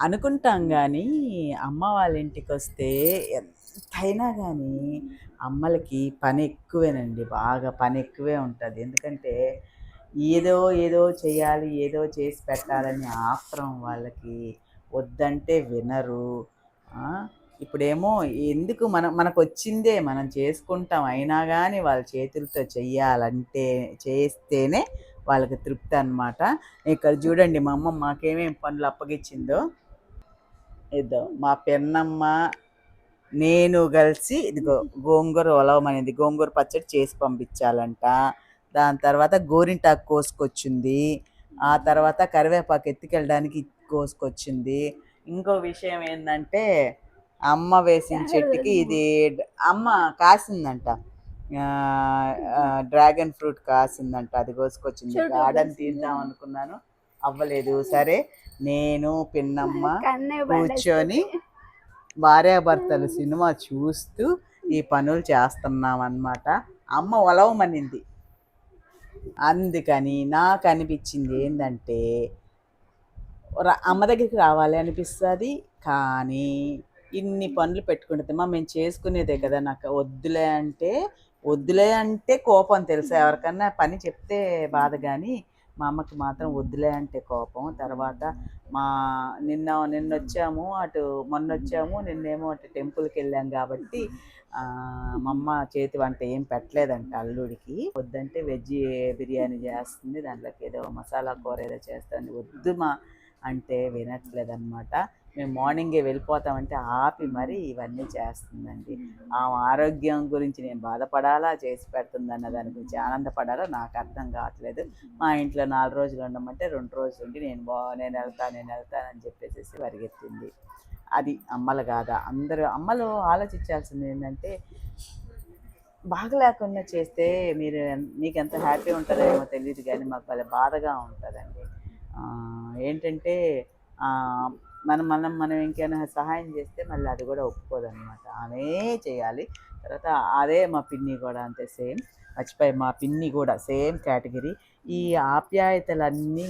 అనుకుంటాం కానీ అమ్మ వాళ్ళ ఇంటికి వస్తే ఎంతైనా కానీ అమ్మలకి పని ఎక్కువేనండి బాగా పని ఎక్కువే ఉంటుంది. ఎందుకంటే ఏదో ఏదో చేయాలి ఏదో చేసి పెట్టాలని ఆత్రం వాళ్ళకి వద్దంటే వినరు. ఇప్పుడేమో ఎందుకు మనం మనకు వచ్చిందే మనం చేసుకుంటాం. అయినా కానీ వాళ్ళ చేతులతో చెయ్యాలంటే చేస్తేనే వాళ్ళకి తృప్తి అన్నమాట ఇక్కడ చూడండి మా అమ్మ మాకేమేం పనులు అప్పగించిందో ఇద్దో మా పెన్నమ్మ నేను కలిసి ఇదిగో గోంగూర ఒలవమనేది గోంగూర పచ్చడి చేసి పంపించాలంట. దాని తర్వాత గోరింటాకు కోసుకొచ్చింది. ఆ తర్వాత కరివేపాకు ఎత్తుకెళ్ళడానికి కోసుకొచ్చింది. ఇంకో విషయం ఏంటంటే అమ్మ వేసిన చెట్టుకి ఇది అమ్మ కాసిందంట. Dragon fruit కాసిందంట. అది కోసుకొచ్చింది. గార్డెన్. తీద్దాం అనుకున్నాను. అవ్వలేదు. సరే నేను పిన్నమ్మ కూర్చొని భార్యాభర్తలు సినిమా చూస్తూ ఈ పనులు చేస్తున్నాం అన్నమాట అమ్మ ఒలవమనింది. అందుకని నాకు అనిపించింది ఏంటంటే అమ్మ దగ్గరికి రావాలి అనిపిస్తుంది కానీ ఇన్ని పనులు పెట్టుకుంటుంది మా మేము చేసుకునేదే కదా నాకు. వద్దులే అంటే వద్దులే అంటే కోపం తెలుసా? ఎవరికన్నా పని చెప్తే బాధ కానీ మా అమ్మకి మాత్రం వద్దులే అంటే కోపం. తర్వాత మా నిన్న నిన్న వచ్చాము అటు మొన్న వచ్చాము నిన్నేమో అటు టెంపుల్కి వెళ్ళాం కాబట్టి మా అమ్మ చేతి వంట ఏం పెట్టలేదంట అల్లుడికి. వద్దంటే వెజ్ బిర్యానీ చేస్తుంది దాంట్లోకి ఏదో మసాలా కూర ఏదో చేస్తుంది. వద్దు మా అంటే వినట్లేదు అనమాట మేము మార్నింగే వెళ్ళిపోతామంటే ఆపి మరీ ఇవన్నీ చేస్తుందండి. ఆ ఆరోగ్యం గురించి నేను బాధపడాలా చేసి పెడుతుంది అన్న దాని గురించి ఆనందపడాలా? నాకు అర్థం కావట్లేదు. మా ఇంట్లో నాలుగు రోజులు ఉండమంటే రెండు రోజులు ఉండి నేను బా నేను వెళ్తా నేను వెళ్తానని చెప్పేసి పరిగెత్తింది అది అమ్మలు కాదా? అందరూ అమ్మలు ఆలోచించాల్సింది ఏంటంటే బాగా లేకుండా చేస్తే మీరు మీకు ఎంత హ్యాపీ ఉంటుందో ఏమో తెలియదు కానీ మాకు భలే బాధగా ఉంటుందండి. ఏంటంటే మనం మనం మనం ఇంకేమైనా సహాయం చేస్తే మళ్ళీ అది కూడా ఒప్పుకోదన్నమాట. ఆమె చేయాలి. తర్వాత అదే మా పిన్ని కూడా అంతే సేమ్. మర్చిపోయి మా పిన్ని కూడా సేమ్ కేటగిరీ. ఈ ఆప్యాయతలన్నీ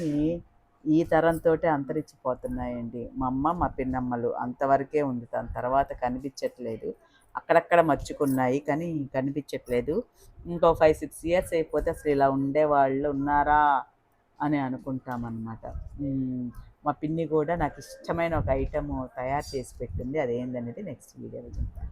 ఈ తరంతో అంతరించిపోతున్నాయండి. మా అమ్మ మా పిన్నమ్మలు అంతవరకే ఉంది. దాని తర్వాత కనిపించట్లేదు. అక్కడక్కడ మర్చుకున్నాయి కానీ కనిపించట్లేదు. ఇంకో ఫైవ్ సిక్స్ ఇయర్స్ అయిపోతే అసలు ఇలా ఉండేవాళ్ళు ఉన్నారా అని అనుకుంటామన్నమాట. మా పిన్ని కూడా నాకు ఇష్టమైన ఒక ఐటమ్ తయారు చేసి పెట్టింది. అదేందనేది నెక్స్ట్ వీడియోలో చెప్తాను.